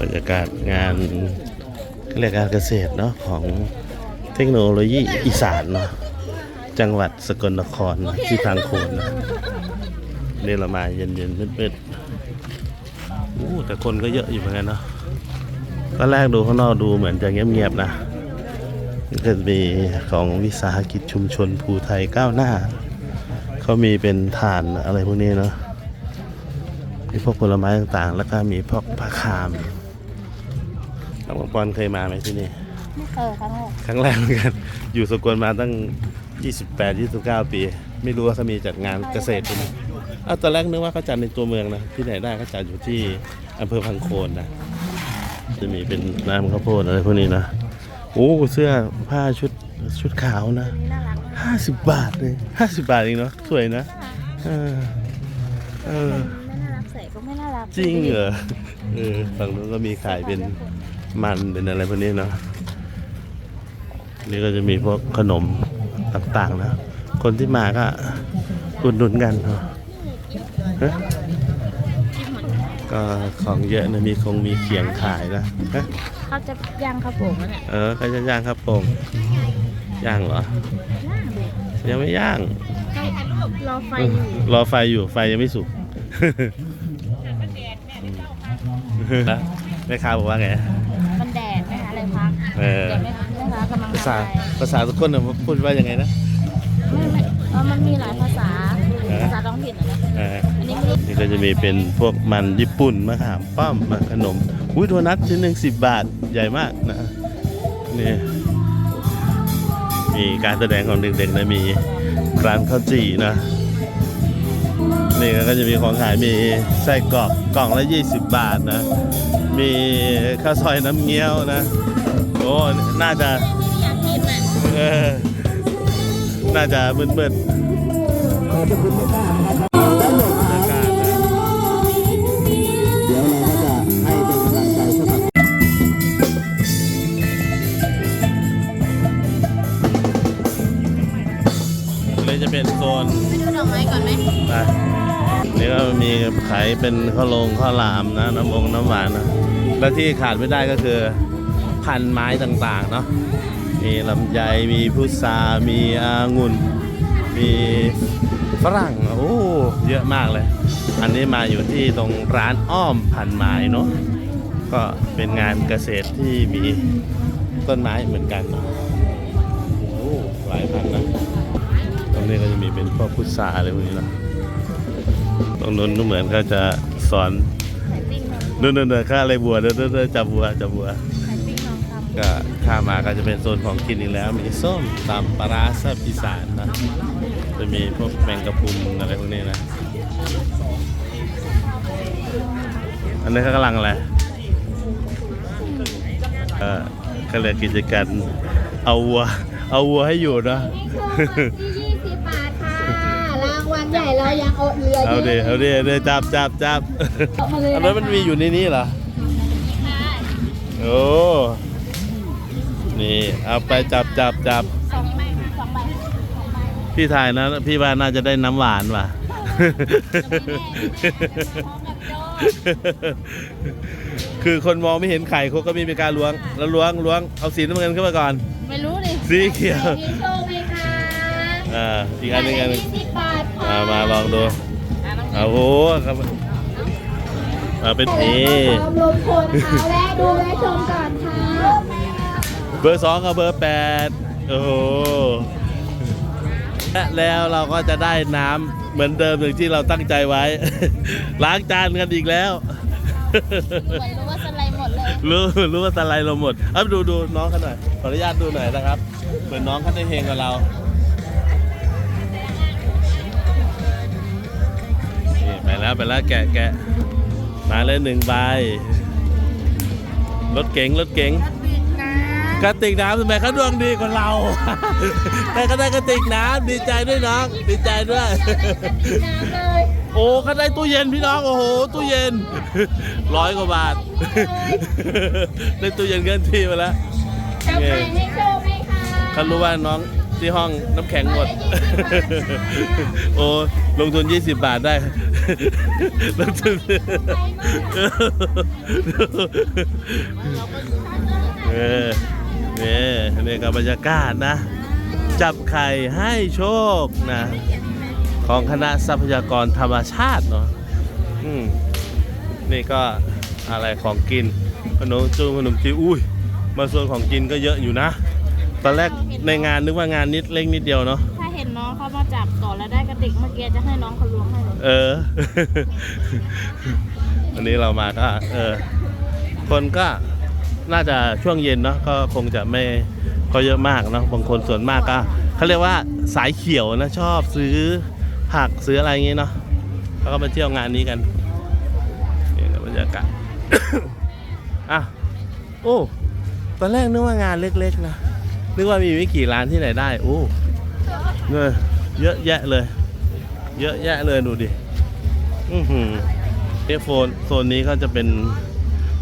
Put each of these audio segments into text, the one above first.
บรรยากาศงานเรียกการเกษตรเนาะของเทคโนโลยีอีสานเนาะจังหวัดสกลนครที่ทางโคนนะนี่เรามาเย็นๆมืดๆอู้แต่คนก็เยอะอยู่เหมือนกันเนาะตอนแรกดูข้างนอกดูเหมือนจะเงียบๆนะก็จะมีของวิสาหกิจชุมชนภูไทยก้าวหน้า เขามีเป็นฐานอะไรพวกนี้เนาะมีพวกผลไม้ต่างๆ แล้วก็มีพวกผักคาม น้องปังปอนเคยมาไหมที่นี่ ไม่เคยครั้งแรกครั้งแรกเหมือนกัน อยู่สกลมาตั้ง 28 29 ปี ไม่รู้ว่าเขามีจัดงานเกษตรที่นี่อ้าวตอนแรกนึกว่าเขาจัดในตัวเมืองนะ ที่ไหนได้เขาจัดอยู่ที่อำเภอพังโคนนะ จะมีเป็นน้ำข้าวโพดอะไรพวกนี้นะ โอ้เสื้อผ้าชุดชุดขาวนะนี่น่ารักมาก50 บาทเลย50 บาทเองเนาะ สวยนะ เออ เออ ไม่น่ารักใส่ก็ไม่น่ารักจริงเหรอ เออฝั่งนู้นก็มีขายเป็น มันเป็นอะไรพวกนี้เนาะนี่ก็จะมีพวกขนมต่างๆนะ คนที่มาก็อุดหนุนกันเนาะฮะก็ของเยอะนะมีคงมีเขียงขายนะฮะเขาจะย่างข้าวโป่งแล้วเนี่ยเออเขาจะย่างครับโป่งย่างเหรอย่างเด็กยังไม่ย่างให้รอไฟอยู่รอไฟอยู่ไฟยังไม่สุก แล้วแม่ค้าบอกว่าไง มันแดดไหมคะอะไรพักเออเดี๋ยวไม่ไม่พักกำลังภาษาทำอะไรภาษาสกลน่ะพูดว่ายังไงนะ ไม่ไม่เออมันมีหลายภาษา เออ ภาษาท้องถิ่นอะนะเอออันนี้ไม่รู้นี่ก็จะมีเป็นพวกมันญี่ปุ่นมะขามป้อมมาขนมอุ้ยโดนัทชิ้นหนึ่งสิบบาทใหญ่มากนะนี่มีการแสดงของเด็กๆนะมีร้านข้าวจี่นะ นี่ก็จะมีของขายมีไส้กรอกกล่องละ 20 บาทนะ มีข้าวซอยน้ำเงี้ยวนะ โอ้ น่าจะอยากกินอะเออน่าจะมืดๆขอบพระคุณมากๆนะครับและหลบหาบรรยากาศนะเดี๋ยวเราก็จะให้เป็นกำลังใจสำหรับเลยจะเป็นโซนไปดูดอกไม้ก่อนไหมไป นี่ก็มีขายเป็นข้าวโรงข้าวหลามนะน้ำองน้ำหวานนะและที่ขาดไม่ได้ก็คือพันไม้ต่างๆเนาะมีลำไยมีพุทรามีองุ่น มีฝรั่งโอ้เยอะมากเลย อันนี้มาอยู่ที่ตรงร้านอ้อมพันไม้เนาะก็เป็นงานเกษตรที่มีต้นไม้เหมือนกันนะโอ้หลายพันนะ ตรงนี้ก็จะมีเป็นพวกพุทราอะไรพวกนี้เนาะ ตรงนู้นก็เหมือนเขาจะสอนไข่ปิ้งนมนู่นๆๆข้าอะไรบัวเด้อๆๆจับบัวจับบัวไข่ปิ้งนมทำก็ข้ามมาก็จะเป็นโซนของกินอีกแล้ว มีส้มตำปลาร้าแซ่บอีสานนะจะมีพวกแมงกะพรุนอะไรพวกนี้นะ อันนี้เขากำลังอะไรเออก็เลยกกิจการเอาวัวเอาวัวให้อยู่นะ ใหญ่เรายังเอาเรือเอาดิเอาดิเอาดิจับจับจับเอามาเลยอันนั้นมันมีอยู่ในนี้เหรอโอ้นี่เอาไปจับจับจับสองใบสองใบสองใบพี่ถ่ายนะพี่ว่าน่าจะได้น้ำหวานว่ะคือคนมองไม่เห็นไข่เขาก็มีเป็นการล้วง แล้วล้วงล้วงเอาสีน้ำเงินขึ้นมาก่อน ไม่รู้ดิสีเขียวมีโชคไหมคะอ่าอีกอันหนึงอันหนึง ยี่สิบบาทค่ะอ่ามาลองดูเอาโอ้โหครับเอาเป็นเอพร้อมลงคนเอาและดูและชมก่อนค่ะเบอร์สองกับเบอร์แปดโอ้โหและแล้วเราก็จะได้น้ำเหมือนเดิมอย่างที่เราตั้งใจไว้ ล้างจานกันอีกแล้วเหมือนรู้ว่าสไลด์หมดเลยรู้รู้ว่าสไลด์เราหมดเอาดูดูน้องเขาหน่อยขออนุญาตดูหน่อยนะครับเหมือนน้องเขาได้เฮงกับเรา แล้วไปแล้วแกะแกะมาเลยหนึ่งใบรถเก๋งรถเก๋งกระติกน้ำทำไมเขาดวงดีกว่าเราแต่ก็ได้กระติกน้ำดีใจด้วยน้องดีใจด้วยน้ำเลยโอ้เขาได้ตู้เย็นพี่น้องโอ้โหตู้เย็นร้อยกว่าบาทได้ตู้เย็นเกินที่มาแล้วจะไปให้โชคไหมคะเขารู้ว่าน้องที่ห้องน้ำแข็งหมด โอ้ลงทุน 20 บาทได้ ลงทุนเออเนี่ยนี่กับบรรยากาศนะ จับไข่ให้โชคนะ ของคณะทรัพยากรธรรมชาติเนาะอืมนี่ก็อะไรของกินขนมจูขนมจีอุ้ยมาส่วนของกินก็เยอะอยู่นะ ตอนแรกในงานนึกว่างานนิดเล็กนิดเดียวเนาะ เห็นน้องเขามาจับต่อแล้วได้กระติกเมื่อกี้จะให้น้องเขาล้วงให้เลยเออ วันนี้เรามาก็ เออ คนก็น่าจะช่วงเย็นเนาะก็คงจะไม่ก็เยอะมากเนาะบางคนส่วนมากก็เขาเรียกว่าสายเขียวนะชอบซื้อผักซื้ออะไรอย่างงี้เนาะแล้วก็มาเที่ยวงานนี้กันนี่ก็บรรยากาศ อะโอ้ตอนแรกนึกว่างานเล็กๆนะนึกว่ามีไม่กี่ร้านที่ไหนได้โอ้เนี่ย เยอะแยะเลย เยอะแยะเลยดูดิอือหือเอโฟนโซนนี้ก็จะเป็น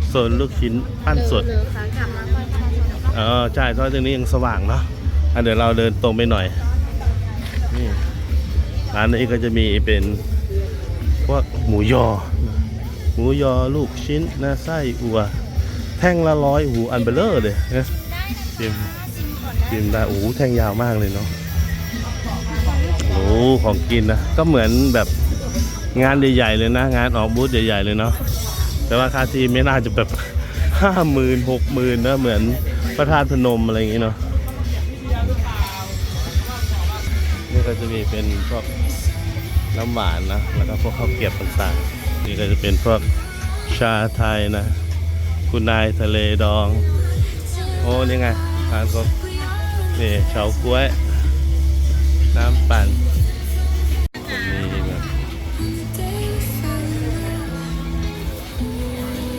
โซนลูกชิ้นปั้นสดหรือขากลับมาค่อยๆเออใช่เพราะตรงนี้ยังสว่างเนาะอะเดี๋ยวเราเดินตรงไปหน่อยนี่ร้านนี้ก็จะมีเป็นพวกหมูยอ หมูยอลูกชิ้นนะไส้อัว แท่งละร้อยหูอันเบลเลอร์เลยนะชิมชิมได้โอ้โหแท่งยาวมากเลยเนาะโอ้ของกินนะ ก็เหมือนแบบงานใหญ่ๆเลยนะ งานออกบูธใหญ่ๆเลยเนาะแต่ว่าค่าทีไม่น่าจะแบบห้าหมื่นหกหมื่นนะเหมือนพระธาตุพนมอะไรอย่างงี้เนาะนี่ก็จะมีเป็นพวกน้ำหวานนะ แล้วก็พวกข้าวเกรียบต่างๆนี่ก็จะเป็นพวกชาไทยนะ คุณนายทะเลดอง โอ้นี่ไงทานก็นี่เฉาก้วย น้ำปั่นนี่แบบ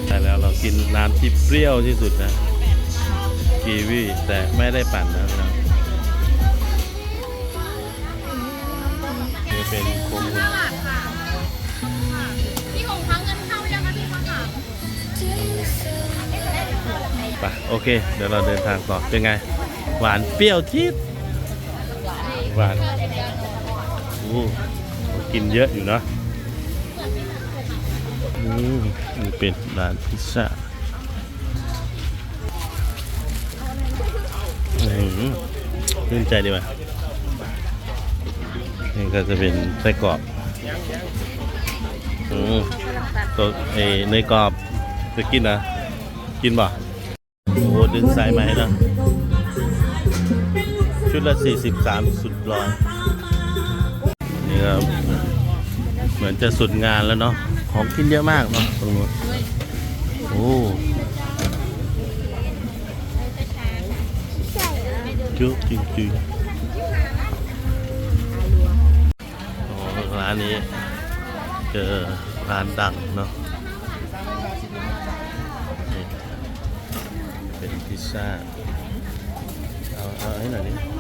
แต่แล้วเรากินน้ำที่เปรี้ยวที่สุดนะกีวีแต่ไม่ได้ปั่นนะครับนี่เป็นโคมูลพี่หงพังเงินเข้ายังคะพี่มะขามไปโอเค เดี๋ยวเราเดินทางต่อเป็นไง หวานเปรี้ยวทิดห วานอู้กินเยอะอยู่เนะอืมนี่เป็นร้านพิซซ่าอืมชื่นใจดีว่ะนี่ก็จะเป็นไส้กรอบอืมตัวเอ้เนยกรอบจะกินนะ กินป่ะโอ้ดึงสายไหมนะ ชุดละ 43 สุดร้อยนี่ครับเหมือนจะสุดงานแล้วเนาะของกินเยอะมากเนาะตรงนู้นโอ้จุ๊จริงๆโอ้ร้านนี้เจอร้านดังเนาะเป็นพิซซ่าเอาเอาให้หน่อยดิ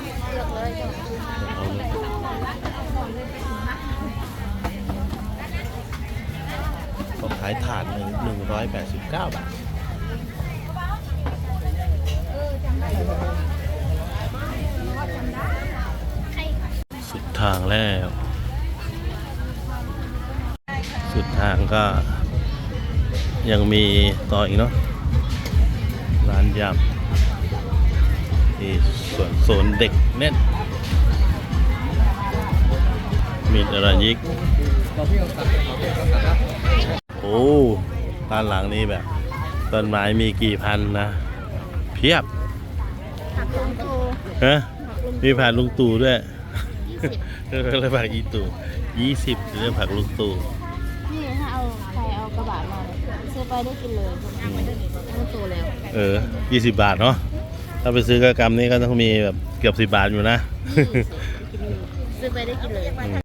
ขาขายถาดหนึ่งหนึ่งร้อยแปดสิบเก้าบาทสุดทางแล้ว สุดทางก็ ยังมีต่ออีกเนาะร้านยำที่ ส่วนโซนเด็กเน่นมีอะไรยิกโอ้ด้านหลังนี้แบบต้นไม้มีกี่พันนะ เพียบผักลงโตฮะมีผักลุงตู่ด้วยเรียกผักอีตู่ยี่สิบเรียกผักลุงตู่นี่ถ้าเอาใครเอากระบะมาซื้อไปได้กินเลยไม่โตแล้ว เออยี่สิบบาทเนาะ ถ้าไปซื้อกระกรรมนี่ก็ต้องมีแบบเกือบสิบบาทอยู่นะ ซื้อไปได้กินเลย